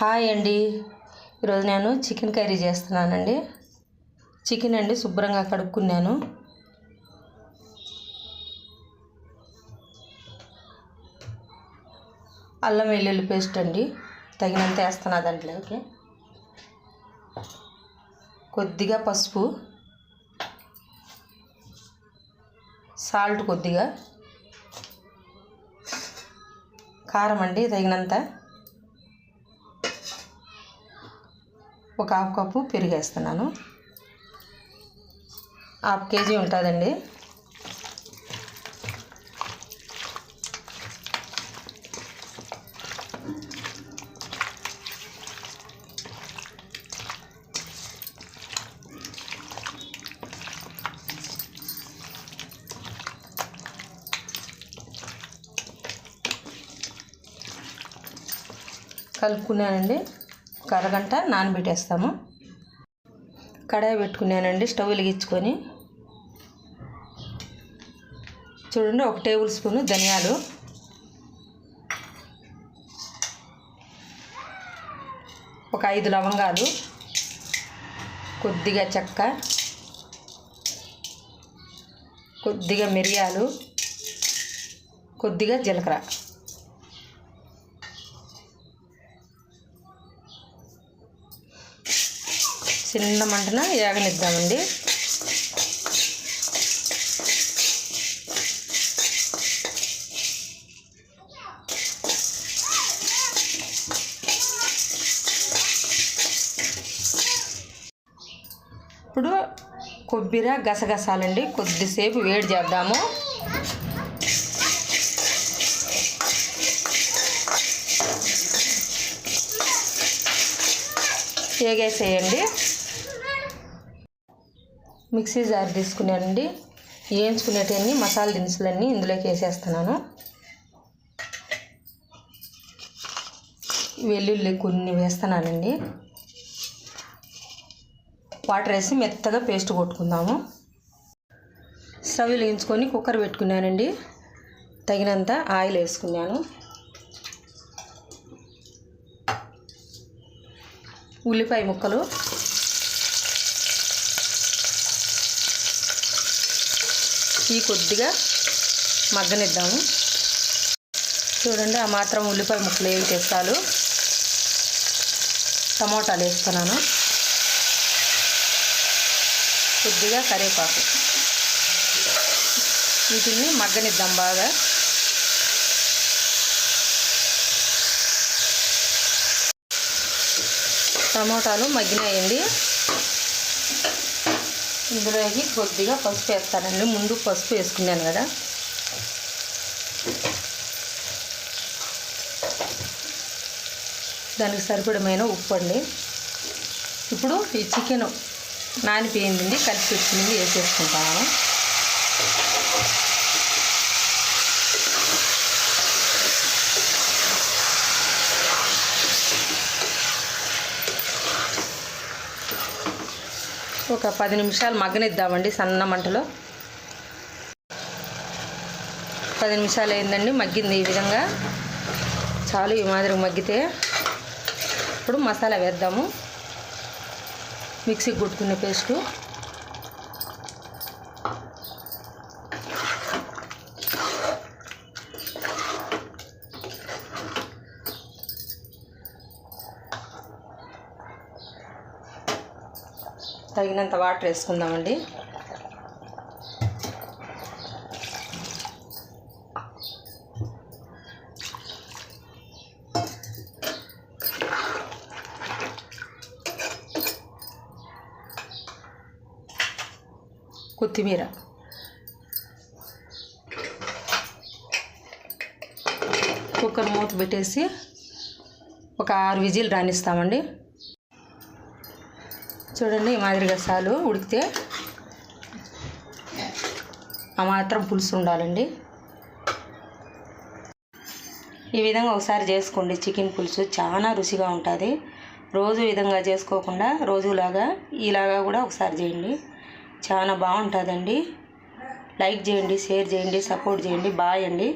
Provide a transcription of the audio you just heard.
Hi అండి. ఈరోజు నేను చికెన్ కర్రీ చేస్తున్నానండి. చికెన్ అండి శుభ్రంగా కడుక్కున్నాను. అల్లం వెల్లుల్లి పేస్ట్ అండి. తగినంత వేస్తున్నా దాంట్లోకి. కొద్దిగా పసుపు. సాల్ట్ కొద్దిగా. కారం అండి తగినంత. ఒక హాఫ్ కప్పు పెరుగు వేస్తున్నాను హాఫ్ కేజీ ఉంటుందండి. కలుపుకున్నానండి. ఒక అరగంట నానబెట్టేస్తాము. కడాయి పెట్టుకున్నానండి స్టవ్ వెలిగించుకొని. చూడండి ఒక టేబుల్ స్పూన్ ధనియాలు. ఒక ఐదు లవంగాలు. కొద్దిగా చెక్క. కొద్దిగా మిరియాలు. కొద్దిగా జీలకర్ర. చిన్న మంటన ఏగనిద్దామండి ఇప్పుడు కొబ్బరి గసగసాలండి. కొద్దిసేపు వేడి చేద్దాము. వేగేసేయండి మిక్సీ జార్ తీసుకున్నానండి. వేయించుకునేటన్ని మసాలా దినుసులన్నీ ఇందులోకి వేసేస్తున్నాను. వెల్లుల్లి కొన్ని వేస్తున్నానండి. వాటర్ వేసి మెత్తగా పేస్ట్ కొట్టుకుందాము. స్టవ్ వెలిగించుకొని కుక్కర్ పెట్టుకున్నానండి. తగినంత ఆయిల్ వేసుకున్నాను. ఉల్లిపాయ ముక్కలు ఈ కొద్దిగా మగ్గనిద్దాము. చూడండి ఆ మాత్రం ఉల్లిపాయ ముక్కలు ఏవి తెస్తాలు టమోటాలు వేస్తున్నాను. కొద్దిగా కరివేపాకు. వీటిని మగ్గనిద్దాం బాగా. టమోటాలు మగ్గినాయండి. ఇందులోకి కొద్దిగా పసుపు వేస్తానండి. ముందు పసుపు వేసుకున్నాను కదా. దానికి సరిపడమైన ఉప్పు అండి. ఇప్పుడు ఈ చికెన్ నానిపోయింది కలిసి వచ్చింది వేసేసుకుంటాను. ఒక పది నిమిషాలు మగ్గనిద్దామండి సన్న మంటలో. పది నిమిషాలు అయిందండి మగ్గింది ఈ విధంగా. చాలు ఈ మాదిరి మగ్గితే ఇప్పుడు మసాలా వేద్దాము. మిక్సీకి కొట్టుకునే పేస్టు. తగినంత వాటర్ వేసుకుందామండి. కొత్తిమీర. కుక్కర్ మూత పెట్టేసి ఒక ఆరు విజిల్ రాణిస్తామండి చూడండి ఈ మాదిరిగా చాలు ఉడికితే ఆ మాత్రం పులుసు ఉండాలండి. ఈ విధంగా ఒకసారి చేసుకోండి. చికెన్ పులుసు చాలా రుచిగా ఉంటుంది. రోజు విధంగా చేసుకోకుండా రోజులాగా ఇలాగా కూడా ఒకసారి చేయండి. చాలా బాగుంటుందండి. లైక్ చేయండి షేర్ చేయండి సపోర్ట్ చేయండి. బాయ్ అండి.